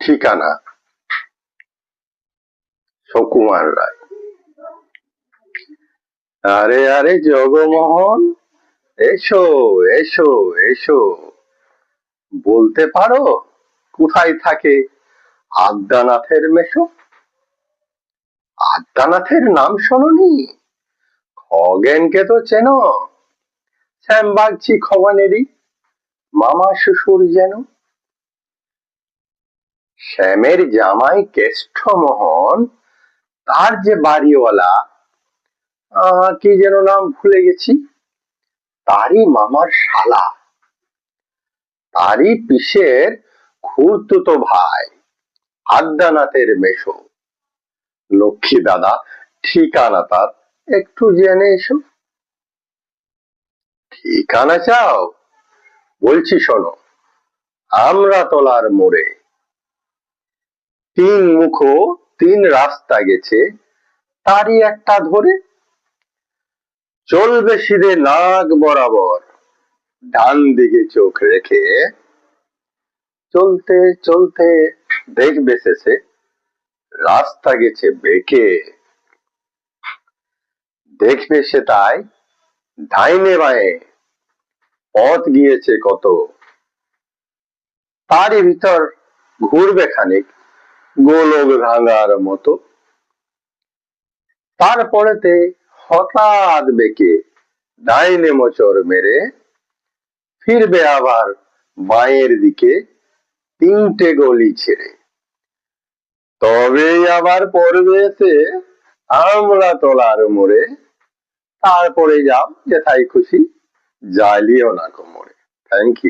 ঠিকানা সুকুমার রায়। আরে আরে, জগমোহন, এসো এসো এসো। বলতে পারো কোথায় থাকে আদ্যানাথের মেশো আদ্যানাথের নাম শোনি খগেনকে তো চেনো। শ্যামবাগছি খগনেরই মামা শ্বশুর যেন। শ্যামের জামাই কেষ্ট মোহন তার যে বাড়িওয়ালা কি যেন নাম ভুলে গেছি? তারই মামার শালা। তারই পিসের খুড়তুতো ভাই, আদ্যানাথের মেশো। লক্ষ্মী দাদা, ঠিকানা তার একটু জেনে এসো। ঠিকানা চাও? বলছি শোনো আমরা তলার মোড়ে তিন মুখো, তিন রাস্তা গেছে, তারই একটা ধরে। চলবে সিধে নাক বরাবর ডান দিকে চোখ রেখে। চলতে চলতে দেখবে শেষে, রাস্তা গেছে বেঁকে। দেখবে সে তাই ডাইনে বাঁয়ে, পথ গিয়েছে কত। তারই ভিতর ঘুরবে খানিক। গোলক ভাঙার মতো। তারপরেতে হঠাৎ বেঁকে ডাইনে মোচর মেরে ফিরবে আবার বাঁয়ের দিকে তিনটে গলি ছেড়ে। তবেই আবার পড়বে এসে আমরা তোলার মোড়ে। তারপরে যাও, যেথায় খুশি, জ্বালিও না কোমরে। Thank you